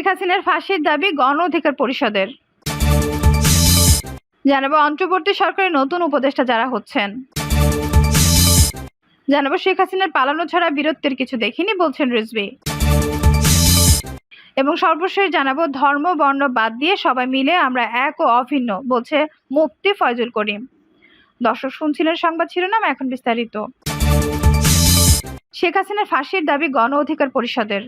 শেখ হাসিনার ফাঁসির দাবি গণ অধিকার পরিষদের। জানাব অন্তর্বর্তী সরকারের নতুন উপদেষ্টা যারা হচ্ছেন। জানাব শেখ হাসিনার পালানো ছাড়া বীরত্বের কিছু দেখিনি, বলছেন রিজভি। এবং সর্বশেষ জানাব ধর্ম, বর্ণ বাদ দিয়ে সবাই মিলে আমরা এক ও অভিন্ন, বলছে মুফতি ফয়জুল করিম। দর্শক শুনছিলেন সংবাদ শিরোনাম, এখন বিস্তারিত। শেখ হাসিনার ফাঁসির দাবি গণ অধিকার পরিষদের।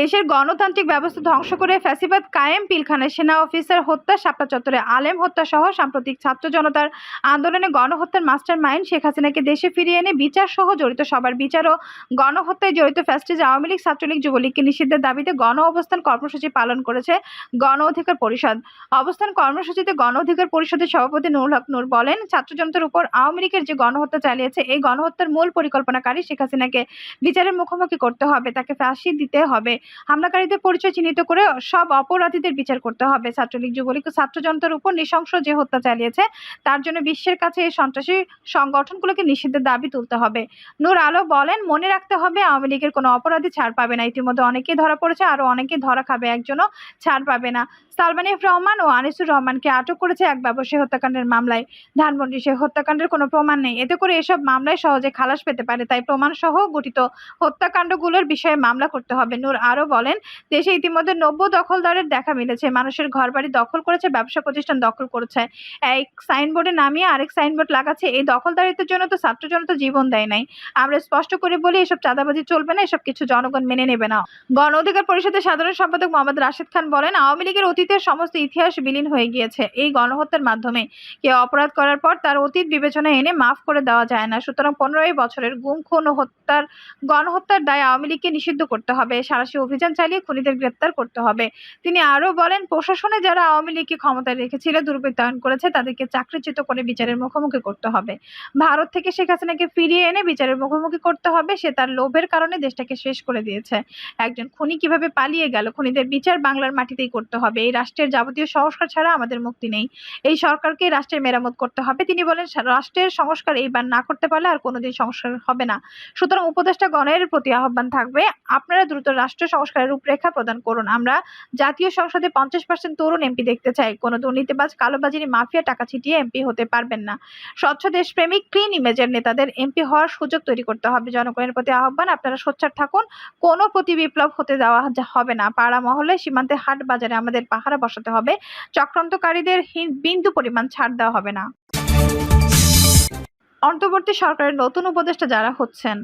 দেশের গণতান্ত্রিক ব্যবস্থা ধ্বংস করে ফ্যাসিবাদ কায়েম, পিলখানায় সেনা অফিসার হত্যা শাপলা চত্বরে আলেম হত্যা সহ সাম্প্রতিক ছাত্র জনতার আন্দোলনে গণহত্যার মাস্টার মাইন্ড শেখ হাসিনাকে দেশে ফিরিয়ে এনে বিচার সহ জড়িত সবার বিচার ও গণহত্যায় জড়িত ফ্যাস্টিজ আওয়ামী লীগ ছাত্রলীগ যুবলীগকে নিষিদ্ধের দাবিতে গণ অবস্থান কর্মসূচি পালন করেছে গণ অধিকার পরিষদ। অবস্থান কর্মসূচিতে গণ অধিকার পরিষদের সভাপতি নুরুল হক নূর বলেন, ছাত্র জনতার উপর আওয়ামী লীগের যে গণহত্যা চালিয়েছে, এই গণহত্যার মূল পরিকল্পনাকারী শেখ হাসিনাকে বিচারের মুখোমুখি করতে হবে, তাকে ফাঁসি দিতে হবে। হামলাকারীদের পরিচয় চিহ্নিত করে সব অপরাধীদের বিচার করতে হবে। ছাত্রলীগ যুবলীগ ছাত্র জনতার উপর নৃশংস যে হত্যা চালিয়েছে, তার জন্য বিশ্বের কাছে এই সন্ত্রাসী সংগঠনগুলোকে নিষিদ্ধের দাবি তুলতে হবে। নূর আলো বলেন, মনে রাখতে হবে আওয়ামী লীগের কোনো অপরাধী ছাড় পাবে না। ইতিমধ্যে অনেকেই ধরা পড়েছে আরও অনেকে ধরা খাবে, একজনও ছাড় পাবে না। সালমান এফ রহমান ও আনিসুর রহমানকে আটক করেছে এক ব্যবসায়ী হত্যাকাণ্ডের মামলায়। ধানমন্ডি সে হত্যাকাণ্ডের কোনো প্রমাণ নেই। এতে করে এসব মামলায় সহজে খালাস পেতে পারে, তাই প্রমাণ সহ গঠিত হত্যাকাণ্ডগুলোর বিষয়ে মামলা করতে হবে। নূর আরও বলেন, দেশে ইতিমধ্যে নব্য দখলদারের দেখা মিলেছে। মানুষের ঘরবাড়ি দখল করেছে, ব্যবসা প্রতিষ্ঠান দখল করেছে। এক সাইনবোর্ডে নামিয়ে আরেক সাইনবোর্ড লাগাচ্ছে। এই দখলদারিত্বের জন্য তো ছাত্র জনতা জীবন দেয় নাই। আমরা স্পষ্ট করে বলি, এসব চাঁদাবাজি চলবে না, এসব কিছু জনগণ মেনে নেবে না। গণ অধিকার পরিষদের সাধারণ সম্পাদক মোহাম্মদ রাশেদ খান বলেন, আওয়ামী লীগের অতীতের সমস্ত ইতিহাস বিলীন হয়ে গিয়েছে। এই গণহত্যার মাধ্যমে কেউ অপরাধ করার পর তার অতীত বিবেচনা এনে মাফ করে দেওয়া যায় না। সুতরাং পনেরোই বছরের গুম, খুন হত্যার গণহত্যার দায় আওয়ামী লীগকে নিষিদ্ধ করতে হবে। সারাশি অভিযান চালিয়ে খুনিদের গ্রেপ্তার করতে হবে। তিনি আরও বলেন, প্রশাসনে যারা আওয়ামী লীগকে ক্ষমতায় রেখেছিল দুর্বৃত্তায়ন করেছে, তাদেরকে চাকরিচ্যুত করে বিচারের মুখোমুখি করতে হবে। ভারত থেকে শেখ হাসিনাকে ফিরিয়ে এনে বিচারের মুখোমুখি করতে হবে, সে তার লোভের কারণে দেশটাকে শেষ করে দিয়েছে। একজন খুনি কীভাবে পালিয়ে গেল, খুনিদের বিচার বাংলার মাটিতেই করতে হবে। এই রাষ্ট্রের যাবতীয় সংস্কার ছাড়া আমাদের মুক্তি নেই। এই সরকারকে রাষ্ট্রের মেরামত করতে হবে। তিনি বলেন রাষ্ট্রের সংস্কার এইবার না করতে পারলে আর কোনোদিন সংস্কার হবে না। সুতরাং উপদেষ্টা গণের প্রতি আহ্বান থাকবে, আপনারা দ্রুত রাষ্ট্র সংস্কারের রূপরেখা প্রদান করুন। আমরা জাতীয় সংসদে পঞ্চাশ পার্সেন্ট তরুণ এমপি দেখতে চাই। কোনো দুর্নীতিবাজ, কালোবাজারি মাফিয়া টাকা ছিটিয়ে এমপি হতে পারবেন না। স্বচ্ছ দেশপ্রেমিক ক্লিন ইমেজের নেতাদের এমপি হওয়ার সুযোগ তৈরি করতে হবে। জনগণের প্রতি আহ্বান, আপনারা সোচ্চার থাকুন। কোনো প্রতি বিপ্লব হতে দেওয়া হবে না। পাড়া মহলে সীমান্তে হাট বাজারে আমাদের পাহারা বসাতে হবে। চক্রান্তকারীদের বিন্দু পরিমাণ ছাড় দেওয়া হবে না। অন্তর্বর্তী সরকারের নতুন উপদেষ্টা যারা হচ্ছেন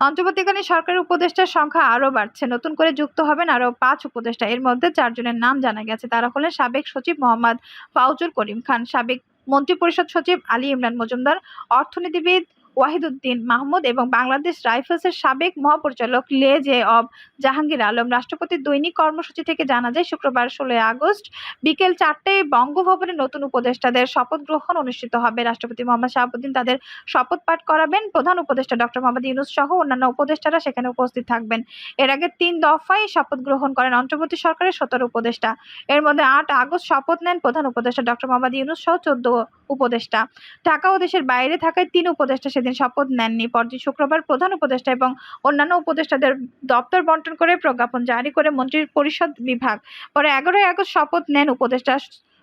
অন্তর্বর্তীকালীন সরকারের উপদেষ্টার সংখ্যা আরও বাড়ছে। নতুন করে যুক্ত হবেন আরও পাঁচ উপদেষ্টা। এর মধ্যে চারজনের নাম জানা গেছে। তারা হলেন সাবেক সচিব মোহাম্মদ ফাউজুল করিম খান, সাবেক মন্ত্রিপরিষদ সচিব আলী ইমরান মজুমদার, অর্থনীতিবিদ ওয়াহিদুদ্দিন মাহমুদ এবং বাংলাদেশ রাইফেলসের সাবেক মহাপরিচালক লে জে অব জাহাঙ্গীর আলম। রাষ্ট্রপতির দৈনিক কর্মসূচি থেকে জানা যায়, শুক্রবার ষোলোই আগস্ট বিকেল চারটায় বঙ্গভবনে নতুন উপদেষ্টাদের শপথ গ্রহণ অনুষ্ঠিত হবে। রাষ্ট্রপতি মোহাম্মদ শাহাবুদ্দিন তাদের শপথ পাঠ করাবেন। প্রধান উপদেষ্টা ডক্টর মোহাম্মদ ইউনুস সহ অন্যান্য উপদেষ্টারা সেখানে উপস্থিত থাকবেন। এর আগে তিন দফায় শপথ গ্রহণ করেন অন্তর্বর্তী সরকারের সতেরো উপদেষ্টা। এর মধ্যে আট আগস্ট শপথ নেন প্রধান উপদেষ্টা ডক্টর মোহাম্মদ ইউনুস সহ চোদ্দ উপদেষ্টা। ঢাকা ও দেশের বাইরে থাকায় তিন উপদেষ্টা সেদিন শপথ নেননি। পরদিন শুক্রবার প্রধান উপদেষ্টা এবং অন্যান্য উপদেষ্টাদের দপ্তর বন্টন করে প্রজ্ঞাপন জারি করে মন্ত্রী পরিষদ বিভাগ। পরে এগারোই আগস্ট শপথ নেন উপদেষ্টা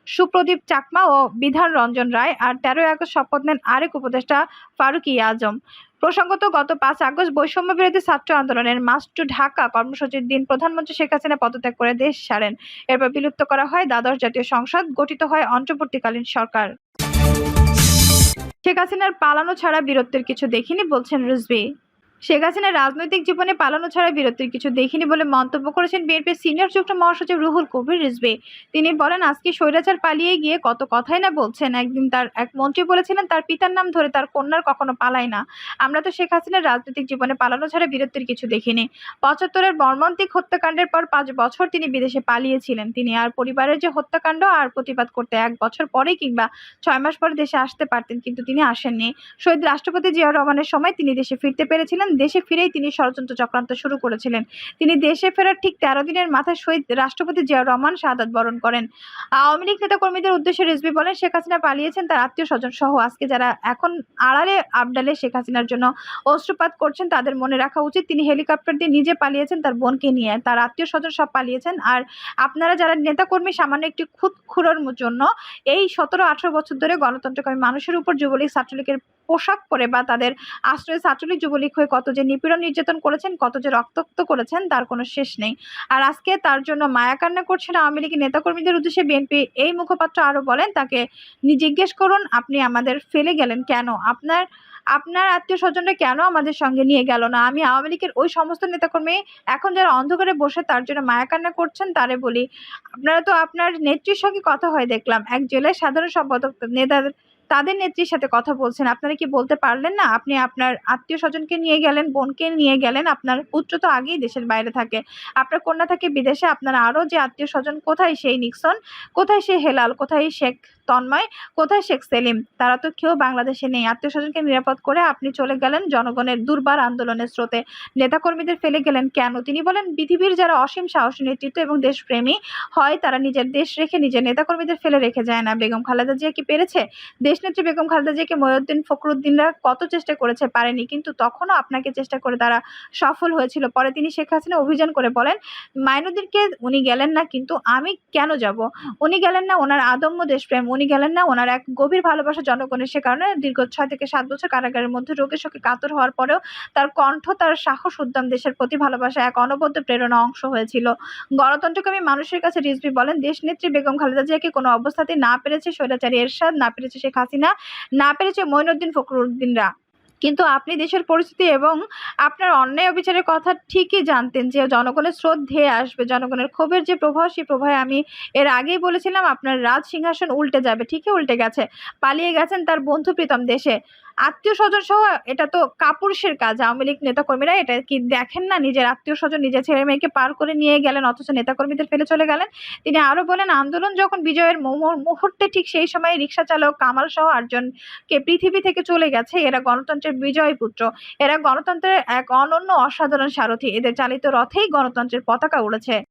সুপ্রদীপ চাকমা ও বিধান রঞ্জন রায় আর তেরোই আগস্ট শপথ নেন আরেক উপদেষ্টা ফারুকি আজম। প্রসঙ্গত, গত পাঁচ আগস্ট বৈষম্য বিরোধী ছাত্র আন্দোলনের মাস টু ঢাকা কর্মসূচির দিন প্রধানমন্ত্রী শেখ হাসিনা পদত্যাগ করে দেশ ছাড়েন। এরপর বিলুপ্ত করা হয় দ্বাদশ জাতীয় সংসদ, গঠিত হয় অন্তর্বর্তীকালীন সরকার। শেখ হাসিনার পালানো ছাড়া বীরত্বের কিছু দেখিনি বলছেন রিজভি। শেখ হাসিনার রাজনৈতিক জীবনে পালানো ছাড়া বীরত্বের কিছু দেখিনি বলে মন্তব্য করেছেন বিএনপির সিনিয়র যুগ্ম মহাসচিব রুহুল কবির রিজভি। তিনি বলেন, আজকে স্বৈরাচার পালিয়ে গিয়ে কত কথাই না বলছেন। একদিন তার এক মন্ত্রী বলেছিলেন, তার পিতার নাম ধরে তার কন্যার কখনো পালায় না। আমরা তো শেখ হাসিনার রাজনৈতিক জীবনে পালানো ছাড়া বীরত্বের কিছু দেখিনি। পঁচাত্তরের মর্মান্তিক হত্যাকাণ্ডের পর পাঁচ বছর তিনি বিদেশে পালিয়েছিলেন। তিনি আর পরিবারের যে হত্যাকাণ্ড আর প্রতিবাদ করতে এক বছর পরে কিংবা ছয় মাস পরে দেশে আসতে পারতেন, কিন্তু তিনি আসেননি। শহীদ রাষ্ট্রপতি জিয়াউর রহমানের সময় তিনি দেশে ফিরতে পেরেছিলেন। দেশে ফিরেই তিনি ষড়যন্ত্র চক্রান্ত শুরু করেছিলেন। তিনি দেশে ফেরার ঠিক তেরো দিনের মাথায় শহীদ রাষ্ট্রপতি জিয়াউর রহমান শাহাদাত বরণ করেন। আওয়ামী লীগ নেতাকর্মীদের উদ্দেশ্যে রিজভি বলেন, শেখ হাসিনা পালিয়েছেন তার আত্মীয় স্বজন সহ আজকে যারা এখন আড়ালে আবডালে শেখ হাসিনার জন্য অস্ত্রপাত করছেন, তাদের মনে রাখা উচিত তিনি হেলিকপ্টার দিয়ে নিজে পালিয়েছেন তার বোনকে নিয়ে। তার আত্মীয় স্বজন সব পালিয়েছেন। আর আপনারা যারা নেতাকর্মী, সামান্য একটি খুদ খুঁড়োর জন্য এই সতেরো আঠারো বছর ধরে গণতন্ত্রকামী মানুষের উপর যুবলীগ ছাত্রলীগের পোশাক পরে বা তাদের আশ্রয়ে ছাত্রলীগ যুবলীগ হয়ে কত যে নিপীড়ন নির্যাতন করেছেন, কত যে রক্তাক্ত করেছেন, তার কোনো শেষ নেই। আর আজকে তার জন্য মায়া কান্না করছেন আওয়ামী লীগের নেতাকর্মীদের উদ্দেশ্যে বিএনপি এই মুখপাত্র আরও বলেন, তাকে জিজ্ঞেস করুন, আপনি আমাদের ফেলে গেলেন কেন? আপনার আপনার আত্মীয় স্বজনরা কেন আমাদের সঙ্গে নিয়ে গেল না? আমি আওয়ামী লীগের ওই সমস্ত নেতাকর্মী, এখন যারা অন্ধকারে বসে তার জন্য মায়া কান্না করছেন, তারে বলি, আপনারা তো আপনার নেত্রীর সঙ্গে কথা হয়, দেখলাম। এক জেলার সাধারণ সম্পাদক নেতাদের তাদের নেত্রীর সাথে কথা বলছেন। আপনারা কি বলতে পারলেন না? আপনি আপনার আত্মীয় স্বজনকে নিয়ে গেলেন, বোনকে নিয়ে গেলেন, আপনার পুত্র তো আগেই দেশের বাইরে থাকে। আপনার কন্যা থাকে বিদেশে, আপনার আরও যে আত্মীয় স্বজন, কোথায় সেই নিক্সন? কোথায় সেই হেলাল? কোথায় শেখ তন্ময়, কোথায় শেখ সেলিম? তারা তো কেউ বাংলাদেশে নেই। আত্মীয় স্বজনকে নিরাপদ করে আপনি চলে গেলেন জনগণের দুর্বার আন্দোলনের স্রোতে। নেতাকর্মীদের ফেলে গেলেন কেন? তিনি বলেন, পৃথিবীর যারা অসীম সাহসী, নেতৃত্ব এবং দেশপ্রেমী হয়, তারা নিজের দেশ রেখে নিজের নেতাকর্মীদের ফেলে রেখে যায় না। বেগম খালেদা জিয়া কি পেরেছে? দেশনেত্রী বেগম খালেদা জিয়াকে মহিউদ্দিন ফখরুদ্দিনরা কত চেষ্টা করেছে পারেনি, কিন্তু তখনও আপনাকে চেষ্টা করে তারা সফল হয়েছিল। পরে তিনি শেখ হাসিনা অভিযান করে বলেন, মাইনুদ্দিনকে উনি গেলেন না, কিন্তু আমি কেন যাব? উনি গেলেন না, ওনার আদম্য দেশপ্রেম উনি গেলেন না। ওনার এক গভীর ভালোবাসা জনগণের সে কারণে দীর্ঘ ছয় থেকে সাত বছর কারাগারের মধ্যে রোগের শোকে কাতর হওয়ার পরেও তার কণ্ঠ, তার সাহস উদ্যম, দেশের প্রতি ভালোবাসা এক অনবদ্য প্রেরণা অংশ হয়েছিল। গণতন্ত্রকামী মানুষের কাছে রিজভি বলেন, দেশনেত্রী বেগম খালেদা জিয়াকে কোনো অবস্থাতে না পেরেছে স্বৈরাচারী এরশাদ, না পেরেছে শেখ হাসিনা, না পেরেছে মঈনুদ্দিন ফখরুদ্দিনরা। কিন্তু আপনি দেশের পরিস্থিতি এবং আপনার অন্যায় অবিচারের কথা ঠিকই জানতেন যে জনগণের স্রোত ধেয়ে আসবে, জনগণের ক্ষোভের যে প্রভাব সেই প্রভাবে আমি এর আগেই বলেছিলাম আপনার রাজ সিংহাসন উল্টে যাবে, ঠিকই উল্টে গেছে, পালিয়ে গেছেন তার বন্ধু প্রীতম দেশে। আত্মীয় স্বজন সহ এটা তো কাপুরুষের কাজ। আওয়ামী লীগ নেতাকর্মীরা এটা কি দেখেন না? নিজের আত্মীয় স্বজন নিজের ছেলে মেয়েকে পার করে নিয়ে গেলেন, অথচ নেতাকর্মীদের ফেলে চলে গেলেন। তিনি আরও বলেন, আন্দোলন যখন বিজয়ের মুহূর- মুহূর্তে ঠিক সেই সময় রিক্সা চালক কামাল সহ আটজনকে পৃথিবী থেকে চলে গেছে। এরা গণতন্ত্রের বিজয় পুত্র। এরা গণতন্ত্রের এক অনন্য অসাধারণ সারথি। এদের চালিত রথেই গণতন্ত্রের পতাকা উড়েছে।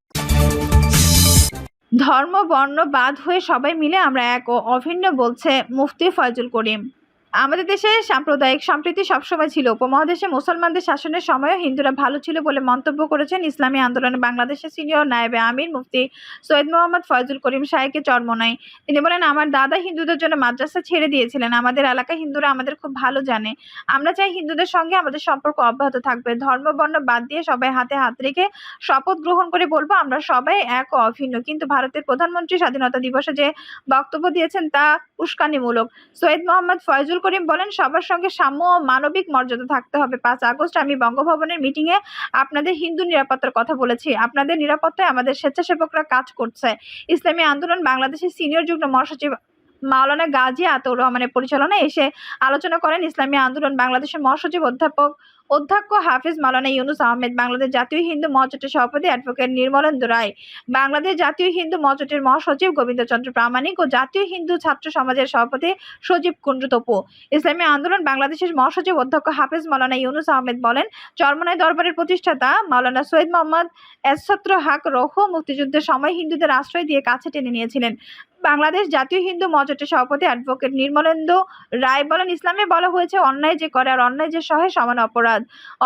ধর্ম, বর্ণ বাদ হয়ে সবাই মিলে আমরা এক ও অভিন্ন বলছে মুফতি ফয়জুল করিম। আমাদের দেশে সাম্প্রদায়িক সম্প্রীতি সবসময় ছিল। উপমহাদেশে মুসলমানদের শাসনের সময়ও হিন্দুরা ভালো ছিল বলে মন্তব্য করেছেন ইসলামী আন্দোলনে বাংলাদেশের সিনিয়র নায়েবে আমির মুফতি সৈয়দ মোহাম্মদ ফয়জুল করিম শাহকে চরমনাই। তিনি বলেন, আমার দাদা হিন্দুদের জন্য মাদ্রাসা ছেড়ে দিয়েছিলেন। আমাদের এলাকায় হিন্দুরা আমাদের খুব ভালো জানে। আমরা চাই হিন্দুদের সঙ্গে আমাদের সম্পর্ক অব্যাহত থাকবে। ধর্ম, বর্ণ বাদ দিয়ে সবাই হাতে হাত রেখে শপথ গ্রহণ করে বলব, আমরা সবাই এক ও অভিন্ন। কিন্তু ভারতের প্রধানমন্ত্রী স্বাধীনতা দিবসে যে বক্তব্য দিয়েছেন তা উস্কানিমূলক। সৈয়দ মোহাম্মদ ফয়জুল করিম বলেন, সবার সঙ্গে সাম্য ও মানবিক মর্যাদা থাকতে হবে। পাঁচ আগস্ট আমি বঙ্গভবনের মিটিং এ আপনাদের হিন্দু নিরাপত্তার কথা বলেছি। আপনাদের নিরাপত্তায় আমাদের স্বেচ্ছাসেবকরা কাজ করছে। ইসলামী আন্দোলন বাংলাদেশের সিনিয়র যুগ্ম মহাসচিব মাওলানা গাজী আতউর রহমানের পরিচালনায় এসে আলোচনা করেন ইসলামী আন্দোলন বাংলাদেশের মহাসচিব অধ্যাপক অধ্যক্ষ হাফিজ মাওলানা ইউনুস আহমেদ, বাংলাদেশ জাতীয় হিন্দু মহাজোটের সভাপতি অ্যাডভোকেট নির্মলেন্দু রায়, বাংলাদেশ জাতীয় হিন্দু মহাজোটের মহাসচিব গোবিন্দচন্দ্র প্রামাণিক ও জাতীয় হিন্দু ছাত্র সমাজের সভাপতি সজীব কুণ্ডু তপু। ইসলামী আন্দোলন বাংলাদেশের মহাসচিব অধ্যক্ষ হাফিজ মাওলানা ইউনুস আহমেদ বলেন, চরমনাই দরবারের প্রতিষ্ঠাতা মাওলানা সৈয়দ মোহাম্মদ এসছত্র হাক রহ মুক্তিযুদ্ধের সময় হিন্দুদের আশ্রয় দিয়ে কাছে টেনে নিয়েছিলেন। বাংলাদেশ জাতীয় হিন্দু মহাজোটের সভাপতি অ্যাডভোকেট নির্মলেন্দু রায় বলেন, ইসলামে বলা হয়েছে অন্যায় যে করে আর অন্যায় যে সহে সমান অপরাধ।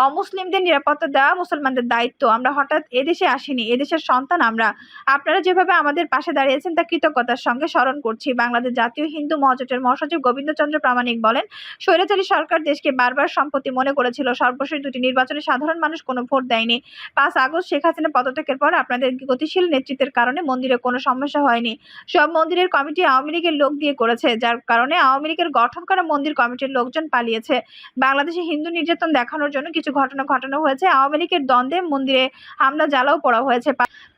অমুসলিমদের নিরাপত্তা দেওয়া মুসলমানদের দায়িত্ব। আমরা হঠাৎ এদেশে আসিনি, এদেশের সন্তান আমরা। আপনারা যেভাবে আমাদের পাশে দাঁড়িয়েছেন, তা কৃতজ্ঞতার সঙ্গে স্মরণ করছি। বাংলাদেশ জাতীয় হিন্দু মহাজোটের মহাসচিব গোবিন্দচন্দ্র প্রামাণিক বলেন, স্বৈরাচারী সরকার দেশকে বারবার সম্পত্তি মনে করেছিল। সর্বশেষ দুটি নির্বাচনে সাধারণ মানুষ কোনো ভোট দেয়নি। পাঁচ আগস্ট শেখ হাসিনা পদত্যাগের পর আপনাদের গতিশীল নেতৃত্বের কারণে মন্দিরে কোনো সমস্যা হয়নি। সব মন্দিরের কমিটি আওয়ামী লীগের লোক দিয়ে করেছে, যার কারণে আওয়ামী লীগের গঠন করা মন্দির কমিটির লোকজন পালিয়েছে। বাংলাদেশে হিন্দু নির্যাতন দেখানোর জন্য কিছু ঘটনা ঘটানো হয়েছে। আওয়ামী লীগের দ্বন্দ্বে মন্দিরে হামলা জ্বালাও পড়া হয়েছে।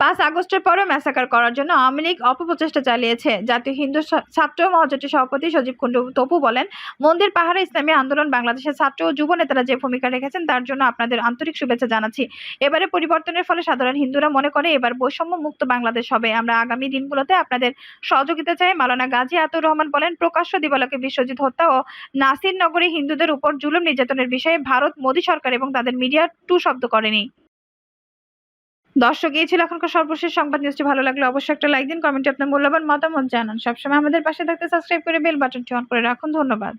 পাঁচ আগস্টের পরে ম্যাসাকার করার জন্য আওয়ামী লীগ অপপ্রচেষ্টা চালিয়েছে। জাতীয় হিন্দু ছাত্র মহাজোটের সভাপতি সজীব কুণ্ডু তপু বলেন, মন্দির পাহাড়ে ইসলামী আন্দোলন বাংলাদেশের ছাত্র ও যুব নেতারা যে ভূমিকা রেখেছেন তার জন্য আপনাদের আন্তরিক শুভেচ্ছা জানাচ্ছি। এবারে পরিবর্তনের ফলে সাধারণ হিন্দুরা মনে করে, এবার বৈষম্য মুক্ত বাংলাদেশ হবে। আমরা আগামী দিনগুলোতে আপনাদের সহযোগিতা চায় মালানা গাজী আতুর রহমান বলেন, প্রকাশ্য দিবালকে বিশ্বজিৎ হত্যা ও নাসির নগরে হিন্দুদের উপর জুলুম নির্যাতনের বিষয়ে ভারত, মোদী সরকার এবং তাদের মিডিয়া টু শব্দ করেনি। দর্শক, এই ছিল এখনকার সর্বশেষ সংবাদ। নিউজটি ভালো লাগলে অবশ্যই একটা লাইক দিন, কমেন্টে আপনার মূল্যবান মতামত জানান। সবসময় আমাদের পাশে থাকতে সাবস্ক্রাইব করে বেল বাটনটি অন করে রাখুন। ধন্যবাদ।